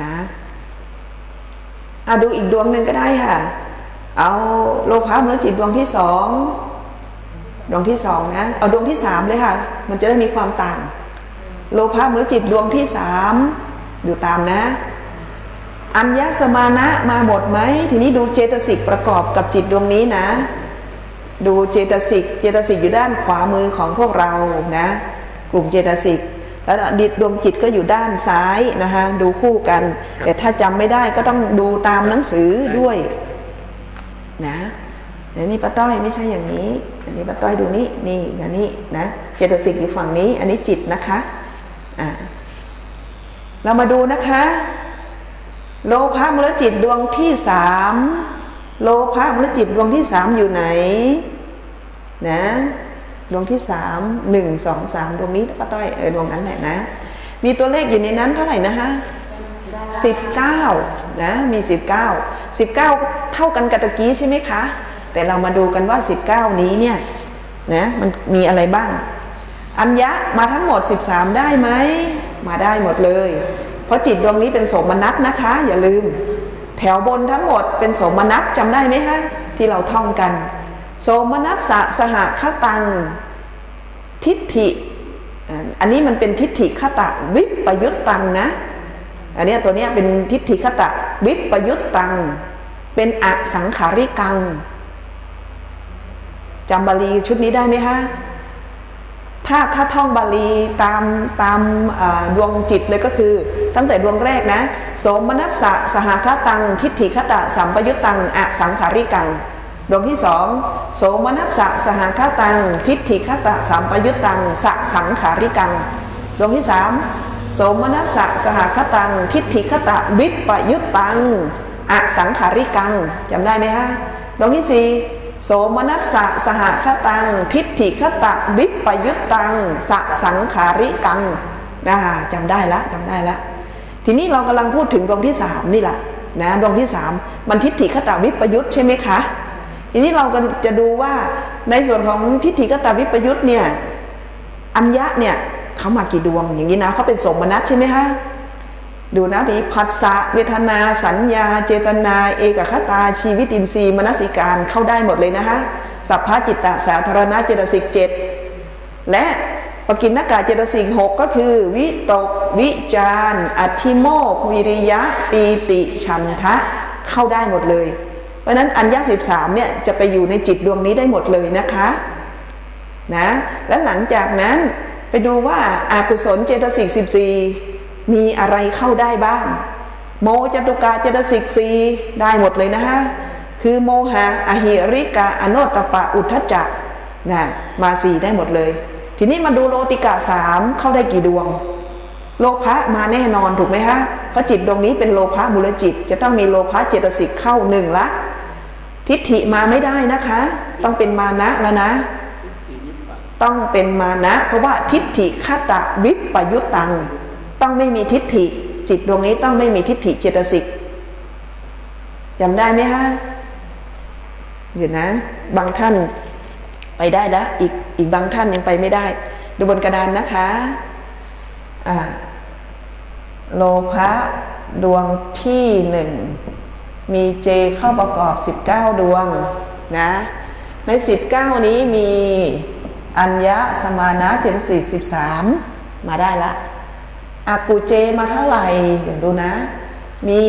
นะอะดูอีกดวงหนึ่งก็ได้ค่ะ เอาโลภะมรจิตดวงที่สองดวงที่สองนะ เอาดวงที่สามเลยค่ะ มันจะได้มีความต่าง โลภะมรจิตดวงที่สามดูตามนะ อัญญสมานะมาหมดไหม ทีนี้ดูเจตสิกประกอบกับจิตดวงนี้นะ ดูเจตสิก เจตสิกอยู่ด้านขวามือของพวกเรานะ กลุ่มเจตสิก แล้วดิดดวงจิตก็อยู่ด้านซ้ายนะคะดูคู่กัน แต่ถ้าจำไม่ได้ก็ต้องดูตามหนังสือด้วยนะเดี๋ยวนี้ป้าต้อยไม่ใช่อย่างนี้ อันนี้ป้าต้อยดูนี่นี่อย่างนี้นะเจตสิกอยู่ฝั่งนี้ อันนี้จิตนะคะอ่าเรามาดูนะคะ โลภะมรจิตดวงที่สามโลภะมรจิตดวงที่สามอยู่ไหน นะ ดวงที่สามหนึ่งสองสามดวงนี้ป้าต้อยเออดวงนั้นแหละนะ มีตัวเลขอยู่ในนั้นเท่าไหร่นะฮะสิบเก้านะมีสิบเก้าสิบเก้าเท่ากันกับตะกี้ใช่ไหมคะ แต่เรามาดูกันว่าสิบเก้านี้เนี่ยนะมันมีอะไรบ้าง อัญญะมาทั้งหมด 13 ได้ไหม มาได้หมดเลย เพราะจิตดวงนี้เป็นสมนัตนะคะ อย่าลืม แถวบนทั้งหมดเป็นสมนัตจำได้ไหมฮะที่เราท่องกัน โสมนัสสะสหคตัง ทิฏฐิ อันนี้มันเป็นทิฏฐิคตะวิปยุตตังนะ อันนี้ตัวนี้เป็นทิฏฐิคตะวิปยุตตัง เป็นอสังขาริกังจำบาลีชุดนี้ได้ไหมฮะถ้าถ้าท่องบาลีตามตามดวงจิตเลยก็คือ ตั้งแต่ดวงแรกนะโสมนัสสะสหคตัง ทิฏฐิคตะสัมปยุตตังอสังขาริกัง ดวงที่สองโสมนัสสะสหคตัง ทิฏฐิคตะสัมปยุตตังสสังขาริกังดวงที่สามโสมนัสสะสหคตัง ทิฏฐิคตะวิปยุตตังอสังขาริกังจำได้ไหมฮะดวงที่สี่โสมนัสสะสหคตัง ทิฏฐิคตะวิปยุตตังสสังขาริกังนะจำได้ละจำได้ละทีนี้เรากำลังพูดถึงดวงที่สามนี่แหละนะดวงที่สามมันทิฏฐิคตาวิปยุตใช่ไหมคะ ทีนี้เราก็จะดูว่าในส่วนของทิฏฐิคตาวิปยุตเนี่ยอัญญะเนี่ยเขามากี่ดวงอย่างนี้นะเขาเป็นสมนัตใช่ไหมคะดูนะมีผัสสะเวทนา สัญญา เจตนา เอกคตา ชีวิตินทรีย์มนสิการเข้าได้หมดเลยนะคะสัพพะจิตตสาธารณะเจตสิกเจ็ดและปกินนากาเจตสิกหกก็คือ วิตก วิจารอธิโมกวิริยะปีติฉันทะเข้าได้หมดเลย เพราะนั้นอัญญาสิบสามเนี่ยจะไปอยู่ในจิตดวงนี้ได้หมดเลยนะคะนะแล้วหลังจากนั้นไปดูว่าอากุศลเจตสิกสิบสี่มีอะไรเข้าได้บ้าง โมจตุกาเจตสิกสีได้หมดเลยนะฮะคือโมหะอหิริกาอโนตตปะอุทธจักนะมาสี่ได้หมดเลย ทีนี้มาดูโลติกาสามเข้าได้กี่ดวง โลภะมาแน่นอนถูกไหมฮะเพราะจิตดวงนี้เป็นโลภะมูลจิต จะต้องมีโลภะเจตสิกเข้าหนึ่งละ ทิฏฐิมาไม่ได้นะคะ ต้องเป็นมานะแล้วนะ ต้องเป็นมานะ เพราะว่าทิฏฐิคตะวิปปยุตตัง ต้องไม่มีทิฏฐิ จิตดวงนี้ต้องไม่มีทิฏฐิเจตสิกจำได้ไหมฮะเดี๋ยวนะ บางท่านไปได้แล้วอีกอีกบางท่านยังไปไม่ได้ ดูบนกระดานนะคะอ่าโลภะดวงที่หนึ่ง มีเจเข้าประกอบ 19 ดวงนะใน 19 นี้มีอัญญะสมานะเจนสิก13 มาได้ละอากูเจมาเท่าไหร่เดี๋ยวดูนะ มี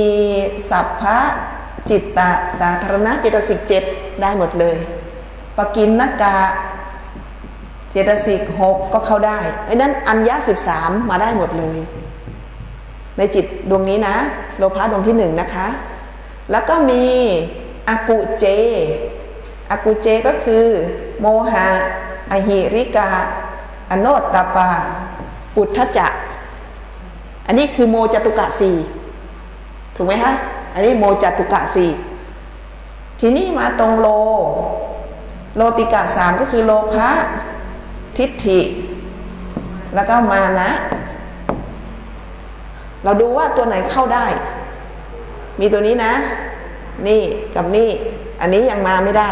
สัพพะจิตตะสาธารณะเจตสิกเจ็ดได้หมดเลยปกินนกะเจตสิกหกก็เข้าได้เพราะนั้นอัญญะ13มาได้หมดเลย ในจิตดวงนี้นะ โลภะดวงที่หนึ่งนะคะ แล้วก็มีอากุเจอากุเจก็คือ โมหะอหิริกา อโนตตาปา อุทธจักอันนี้คือโมจตุกะสี่ถูกไหมฮะอันนี้โมจตุกะสี่ทีนี้มาตรงโล โลติกะสามก็คือโลภะทิฏฐิ แล้วก็มานะ เราดูว่าตัวไหนเข้าได้ มีตัวนี้นะ นี่กับนี่ อันนี้ยังมาไม่ได้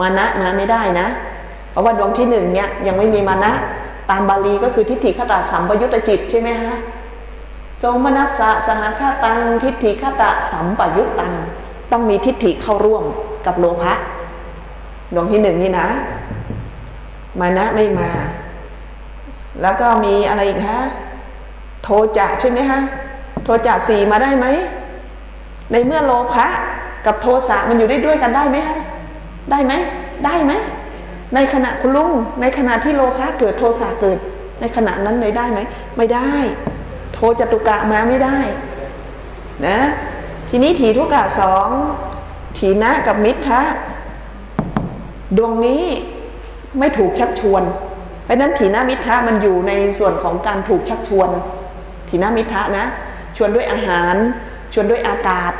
มานะมาไม่ได้นะ เพราะว่าดวงที่หนึ่งเนี่ยยังไม่มีมานะ ตามบาลีก็คือทิฏฐิขตาสัมปยุตจิตใช่ไหมฮะโสมนัสสะสหคาตัง ทิฏฐิคตะสัมปยุตตัง ต้องมีทิฏฐิเข้าร่วมกับโลภะดวงที่หนึ่งนี่นะ มานะไม่มา แล้วก็มีอะไรอีกฮะ โทจะใช่ไหมฮะ โทจะสี่มาได้ไหม ในเมื่อโลภะกับโทสะมันอยู่ได้ด้วยกันได้ไหมฮะได้ไหมได้ไหมในขณะคุณลุงในขณะที่โลภะเกิดโทสะเกิด ในขณะนั้นเลยได้ไหมไม่ได้ โทจตุกะมาไม่ได้นะทีนี้ถีทุกกะสองถีนะกับมิทะดวงนี้ไม่ถูกชักชวนเพราะฉะนั้นถีนามิทะมันอยู่ในส่วนของการถูกชักชวนถีนามิทะนะ ชวนด้วยอาหาร ชวนด้วยอากาศ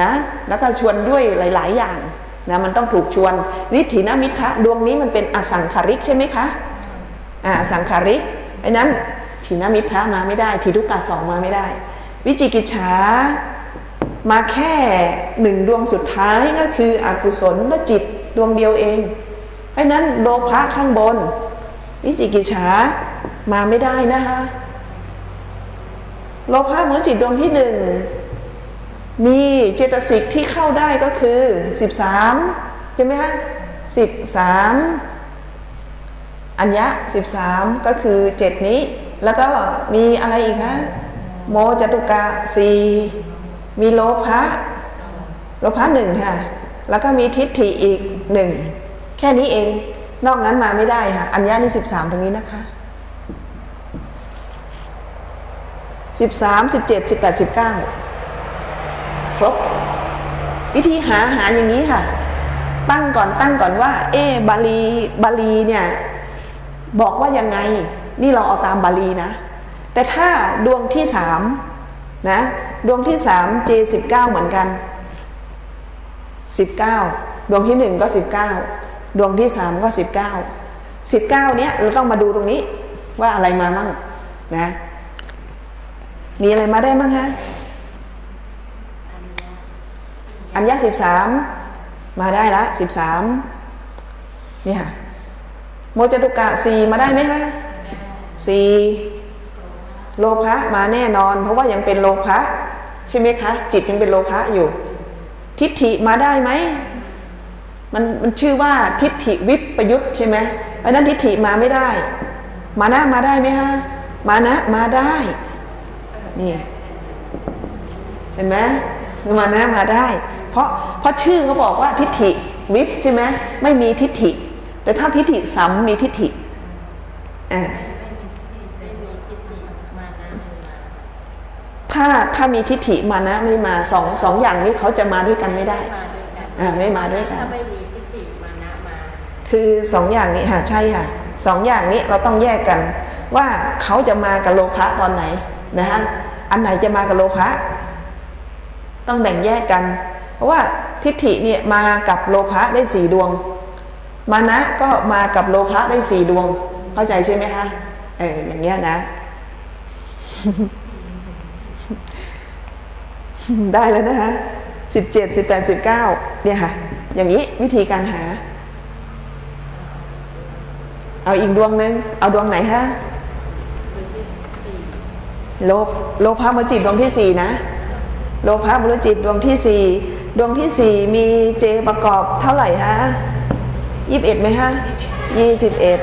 นะแล้วก็ชวนด้วยหลาย ๆ อย่างนะมันต้องถูกชวนนิถีนามิทะดวงนี้มันเป็นอสังขาริกใช่ไหมคะอ่าสังขาริกเพราะนั้นถีนามิทะมาไม่ได้ทีทุกกะสองมาไม่ได้ วิจิกิจฉามาแค่หนึ่งดวงสุดท้ายก็คืออกุศลและจิตดวงเดียวเองเพราะนั้นโลภะข้างบน วิจิกิจฉามาไม่ได้นะคะ โลภะมูลจิตดวงที่หนึ่งมีเจตสิกที่เข้าได้ก็คือสิบสามใช่ไหมคะสิบสามอัญญะสิบสามก็คือเจ็ดนี้ แล้วก็มีอะไรอีกคะโมจตุกะสี่มีโลภะโลภะหนึ่งค่ะ แล้วก็มีทิฏฐิอีกหนึ่งแค่นี้เอง นอกนั้นมาไม่ได้ค่ะ อัญญานี่สิบสามตรงนี้นะคะ สิบสามสิบเจ็ดสิบแปดสิบเก้าครบ วิธีหาหาอย่างนี้ค่ะ ตั้งก่อนตั้งก่อนว่า เอ๊บาลีบาลีเนี่ยบอกว่ายังไง นี่เราเอาตามบาลีนะ แต่ถ้าดวงที่สามนะดวงที่สาม J สิบเก้าเหมือนกันสิบเก้าดวงที่หนึ่งก็สิบเก้าดวงที่สามก็สิบเก้าสิบเก้าเนี้ยเราต้องมาดูตรงนี้ว่าอะไรมามั่งนะ มีอะไรมาได้มั่งฮะอัญญาสิบสามมาได้ละสิบสามนี่ค่ะโมจตุกะสี่มาได้ไหมคะสี่โลภะมาแน่นอน เพราะว่ายังเป็นโลภะใช่ไหมคะ จิตยังเป็นโลภะอยู่ ทิฏฐิมาได้ไหมมันมันชื่อว่าทิฏฐิวิปประยุทธ์ใช่ไหมเพราะฉะนั้นทิฏฐิมาไม่ได้ มานะมาได้ไหมฮะมานะมาได้ นี่ เห็นไหมมานะมาได้ เพราะเพราะชื่อเขาบอกว่าทิฏฐิวิปใช่ไหมไม่มีทิฏฐิ แต่ถ้าทิฏฐิสัมมีทิฏฐิอ่าไม่มีทิฏฐิมานะเลยมาถ้าถ้ามีทิฏฐิมานะไม่มาสองสองอย่างนี้เขาจะมาด้วยกันไม่ได้มาด้วยกันอ่าไม่มาด้วยกันถ้าไม่มีทิฏฐิมานะมาคือสองอย่างนี้ค่ะใช่ค่ะสองอย่างนี้เราต้องแยกกัน ว่าเขาจะมากับโลภะตอนไหนนะฮะ อันไหนจะมากับโลภะต้องแบ่งแยกกัน เพราะว่าทิฏฐิเนี่ยมากับโลภะได้สี่ดวง มานะก็มากับโลภะได้สี่ดวง เข้าใจใช่ไหมคะเอออย่างเงี้ยนะ ได้แล้วนะคะสิบเจ็ดสิบแปดสิบเก้าเนี่ยค่ะ อย่างนี้วิธีการหา เอาอีกดวงหนึ่งเอาดวงไหนฮะ โลภโลภะมจิตดวงที่สี่นะ โลภะมรจิตดวงที่สี่ดวงที่สี่มีเจประกอบเท่าไหร่ฮะยี่สิบเอ็ดไหมฮะยี่สิบเอ็ด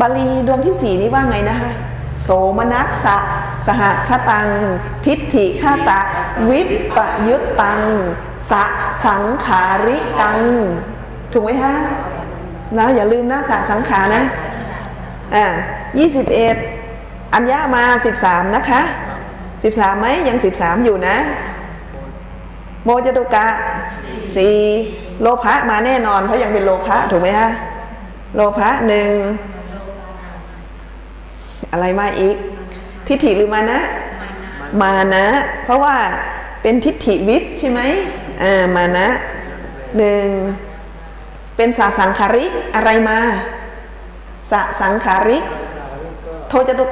บาลีดวงที่สี่นี่ว่าไงนะคะโสมนัสสะสหคตัง ทิฏฐิฆาตะ วิปปยุตตัง สะสังขาริกัง ถูกไหมฮะนะอย่าลืมนะสะสังขานะอ่ายี่สิบเอ็ด อัญญามาสิบสามนะคะสิบสามไหมยังสิบสามอยู่นะ โมจตุกะสี่โลภะมาแน่นอนเพราะยังเป็นโลภะถูกไหมฮะโลภะหนึ่งอะไรมาอีก ทิฏฐิหรือมานะ มานะ เพราะว่าเป็นทิฏฐิวิปใช่ไหมอ่ามานะหนึ่งเป็นสสังขาริกอะไรมาสสังขาริกโทจตุ